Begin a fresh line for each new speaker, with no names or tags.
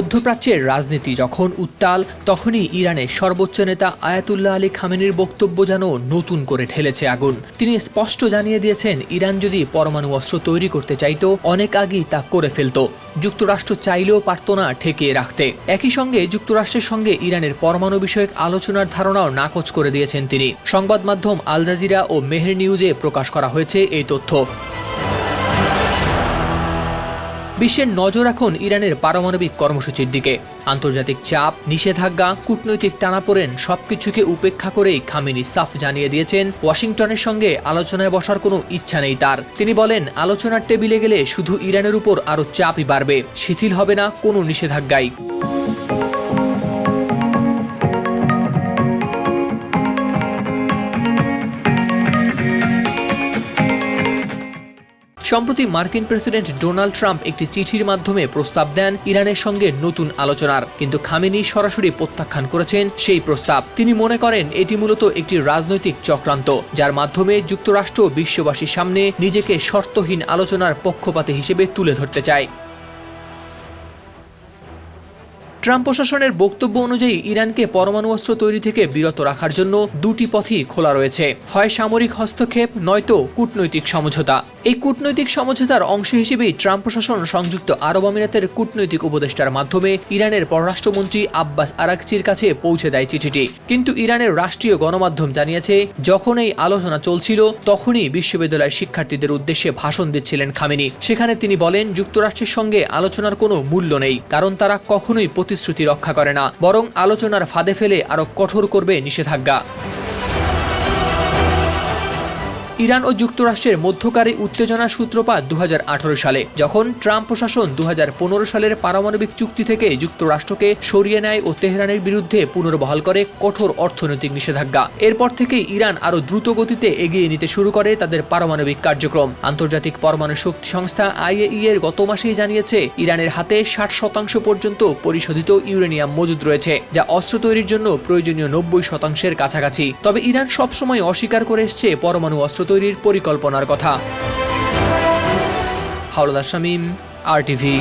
মধ্যপ্রাচ্যের রাজনীতি যখন উত্তাল, তখনই ইরানের সর্বোচ্চ নেতা আয়াতুল্লাহ আলী খামেনির বক্তব্য যেন নতুন করে ঠেলেছে আগুন। তিনি স্পষ্ট জানিয়ে দিয়েছেন, ইরান যদি পরমাণু অস্ত্র তৈরি করতে চাইত, অনেক আগেই তা করে ফেলত। যুক্তরাষ্ট্র চাইলেও পারত না ঠেকিয়ে রাখতে। একই সঙ্গে যুক্তরাষ্ট্রের সঙ্গে ইরানের পরমাণু বিষয়ক আলোচনার ধারণাও নাকচ করে দিয়েছেন তিনি। সংবাদ মাধ্যম আল জাজিরা ও মেহের নিউজে প্রকাশ করা হয়েছে এই তথ্য। বিশ্বের নজর এখন ইরানের পারমাণবিক কর্মসূচির দিকে। আন্তর্জাতিক চাপ, নিষেধাজ্ঞা, কূটনৈতিক টানাপোড়েন সবকিছুকে উপেক্ষা করেই খামিনি সাফ জানিয়ে দিয়েছেন। ওয়াশিংটনের সঙ্গে আলোচনায় বসার কোনো ইচ্ছা নেই তার। তিনি বলেন, আলোচনার টেবিলে গেলে শুধু ইরানের উপর আরও চাপই বাড়বে, শিথিল হবে না কোনো নিষেধাজ্ঞাই। সম্প্রতি মার্কিন প্রেসিডেন্ট ডোনাল্ড ট্রাম্প একটি চিঠির মাধ্যমে প্রস্তাব দেন ইরানের সঙ্গে নতুন আলোচনার। কিন্তু খামেনি সরাসরি প্রত্যাখ্যান করেছেন সেই প্রস্তাব। তিনি মনে করেন এটি মূলত একটি রাজনৈতিক চক্রান্ত, যার মাধ্যমে যুক্তরাষ্ট্র বিশ্ববাসীর সামনে নিজেকে শর্তহীন আলোচনার পক্ষপাতী হিসেবে তুলে ধরতে চায়। ট্রাম্প প্রশাসনের বক্তব্য অনুযায়ী ইরানকে পরমাণু অস্ত্র তৈরি থেকে বিরত রাখার জন্য দুটি পথই খোলা রয়েছে। হয় সামরিক হস্তক্ষেপ, নয়তো কূটনৈতিক সমঝোতা। এই কূটনৈতিক সমঝোতার অংশ হিসেবেই ট্রাম্প প্রশাসন সংযুক্ত আরব আমিরাতের কূটনৈতিক উপদেষ্টার মাধ্যমে ইরানের পররাষ্ট্রমন্ত্রী আব্বাস আরাকচির কাছে পৌঁছে দেয় চিঠিটি। কিন্তু ইরানের রাষ্ট্রীয় গণমাধ্যম জানিয়েছে, যখন এই আলোচনা চলছিল, তখনই বিশ্ববিদ্যালয়ের শিক্ষার্থীদের উদ্দেশ্যে ভাষণ দিচ্ছিলেন খামেনি। সেখানে তিনি বলেন, যুক্তরাষ্ট্রের সঙ্গে আলোচনার কোনো মূল্য নেই, কারণ তারা কখনোই প্রতিশ্রুতি রক্ষা করে না বরং আলোচনার ফাঁদে ফেলে আরও কঠোর করবে নিষেধাজ্ঞা। ইরান ও যুক্তরাষ্ট্রের মধ্যকারী উত্তেজনার সূত্রপাত দু হাজার আঠারো সালে, যখন ট্রাম্প প্রশাসন দু হাজার পনেরো সালের পারমাণবিক চুক্তি থেকে যুক্তরাষ্ট্রকে সরিয়ে নেয় ও তেহরানের বিরুদ্ধে পুনর্বহাল করে কঠোর অর্থনৈতিক নিষেধাজ্ঞা। এরপর থেকে ইরান আরও দ্রুত গতিতে এগিয়ে নিতে শুরু করে তাদের পারমাণবিক কার্যক্রম। আন্তর্জাতিক পরমাণু শক্তি সংস্থা আইএই এর গত মাসেই জানিয়েছে, ইরানের হাতে ষাট শতাংশ পর্যন্ত পরিশোধিত ইউরেনিয়াম মজুদ রয়েছে, যা অস্ত্র তৈরির জন্য প্রয়োজনীয় নব্বই শতাংশের কাছাকাছি। তবে ইরান সবসময় অস্বীকার করে এসছে, পরমাণু অস্ত্র তৈরির পরিকল্পনার কথা। হাওলাদার শামীম আর টিভি